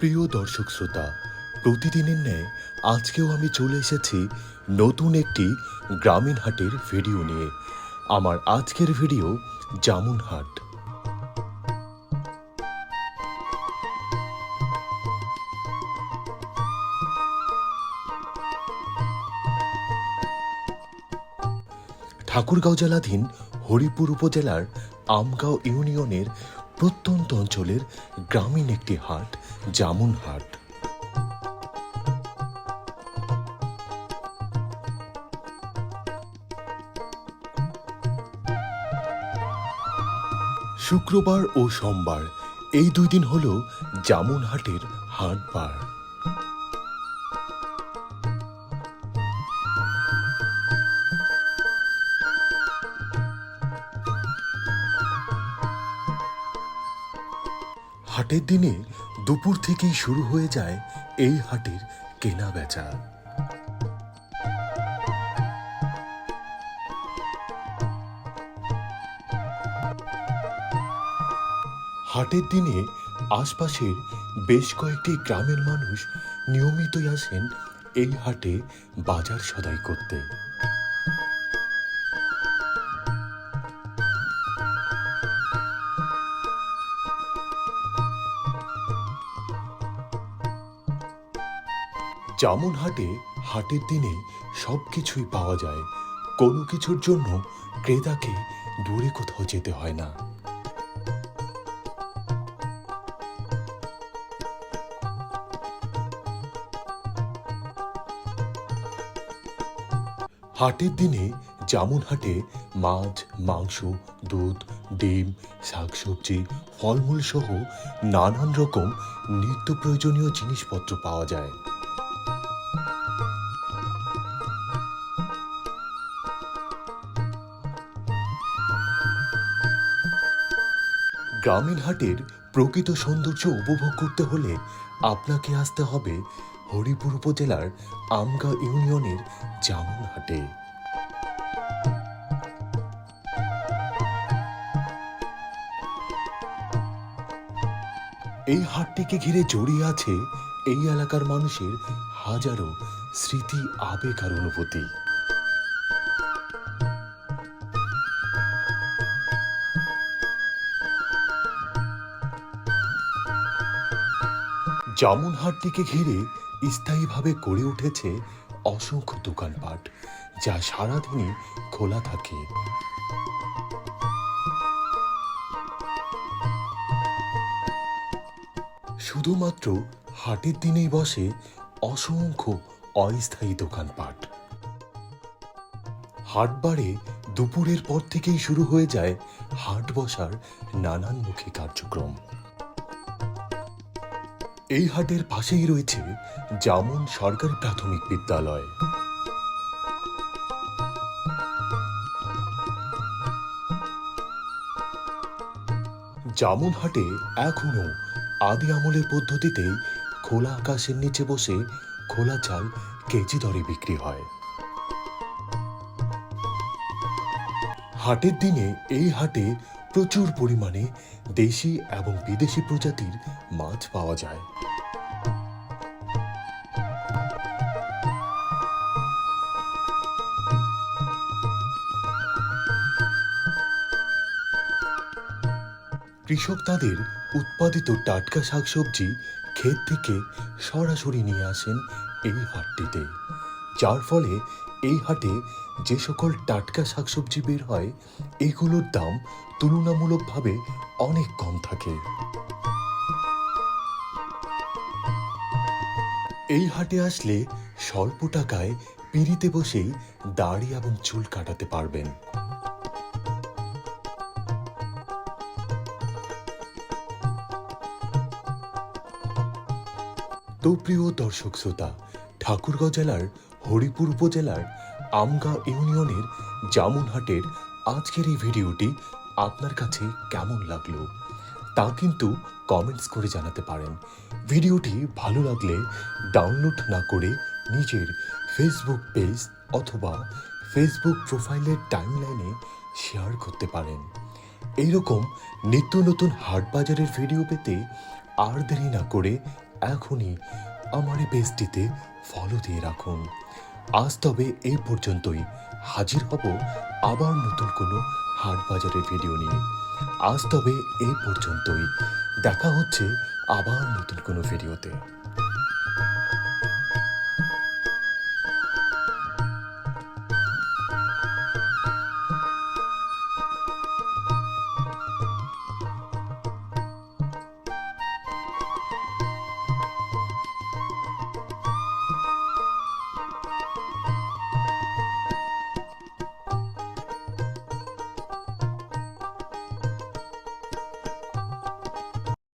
প্রিয় দর্শক শ্রোতা, প্রতিদিনের ন্যায় আজকেও আমি চলে এসেছি নতুন একটি গ্রামীণ হাটের ভিডিও নিয়ে। আমার আজকের ভিডিও জামুন হাট। ঠাকুরগাঁও জেলাধীন হরিপুর উপজেলার আমগাঁও ইউনিয়নের প্রত্যন্ত অঞ্চলের গ্রামীণ একটি হাট, জামুন হাট। শুক্রবার ও সোমবার এই দুই দিন হল জামুন হাটের হাটবার হাটের দিনে দুপুর থেকেই শুরু হয়ে যায় এই হাটের কেনা বেচা। হাটের দিনে আশপাশের বেশ কয়েকটি গ্রামের মানুষ নিয়মিতই আসেন এই হাটে বাজার সদাই করতে। জামুন হাটে হাটের দিনে সব কিছুই পাওয়া যায়। কোনো কিছুর জন্য ক্রেতাকে দূরে কোথাও যেতে হয় না। হাটের দিনে জামুন হাটে মাছ, মাংস, দুধ, ডিম, শাকসবজি, ফলমূল সহ নানান রকম নিত্য প্রয়োজনীয় জিনিসপত্র পাওয়া যায়। গ্রামীণ হাটের প্রকৃত সৌন্দর্য উপভোগ করতে হলে আপনাকে আসতে হবে হরিপুর উপজেলার আমগা ইউনিয়নের জামুন হাটে এই হাটটিকে ঘিরে জড়িয়ে আছে এই এলাকার মানুষের হাজারো স্মৃতি, আবেগ আর অনুভূতি। জামুন হাটটিকে ঘিরে স্থায়ীভাবে গড়ে উঠেছে অসংখ্য দোকানপাট, যা সারাদিনই খোলা থাকে। শুধুমাত্র হাটের দিনেই বসে অসংখ্য অস্থায়ী দোকানপাট। হাটবারে দুপুরের পর থেকেই শুরু হয়ে যায় হাট বসার নানানমুখী কার্যক্রম। এই হাটের পাশেই রয়েছে জামুন সরকারি প্রাথমিক বিদ্যালয়। জামুন হাটে এখনও আদি আমলের পদ্ধতিতেই খোলা আকাশের নিচে বসে খোলা চাল কেজি দরে বিক্রি হয়। হাটের দিনে এই হাটে প্রচুর পরিমাণে দেশি এবং বিদেশি প্রজাতির মাছ পাওয়া যায়। কৃষক তাদের উৎপাদিত টাটকা শাকসবজি ক্ষেত থেকে সরাসরি নিয়ে আসেন এই হাটটিতে। যার ফলে এই হাটে যে সকল টাটকা শাকসবজি বের হয়, এগুলোর দাম তুলনামূলকভাবে অনেক কম থাকে। এই হাটে আসলে স্বল্প টাকায় পিড়িতে বসেই দাড়ি এবং চুল কাটাতে পারবেন। তো প্রিয় দর্শক শ্রোতা, ঠাকুরগাঁও জেলার হরিপুর উপজেলার আমগা ইউনিয়নের জামুনহাটের আজকের এই ভিডিওটি আপনার কাছে কেমন লাগল তা কিন্তু কমেন্টস করে জানাতে পারেন। ভিডিওটি ভালো লাগলে ডাউনলোড না করে নিজের ফেসবুক পেজ অথবা ফেসবুক প্রোফাইলের টাইমলাইনে শেয়ার করতে পারেন। এইরকম নিত্য নতুন হাট বাজারের ভিডিও পেতে আর দেরি না করে এখনই আমার পেজটিতে ফলো দিয়ে রাখুন। আজ তবে এ পর্যন্তই। হাজির হব আবার নতুন কোনো হাট বাজারের ভিডিও নিয়ে। আজ তবে এ পর্যন্তই। দেখা হচ্ছে আবার নতুন কোনো ভিডিওতে